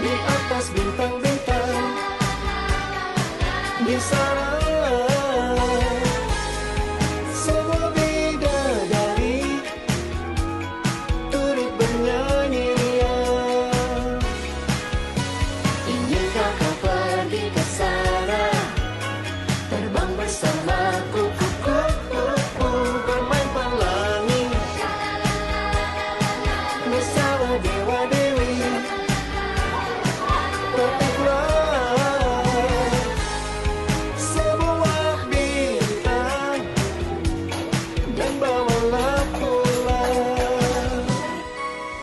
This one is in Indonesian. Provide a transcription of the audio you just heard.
di atas bintang-bintang. Di sana semua beda turut bernyanyi terbang bersama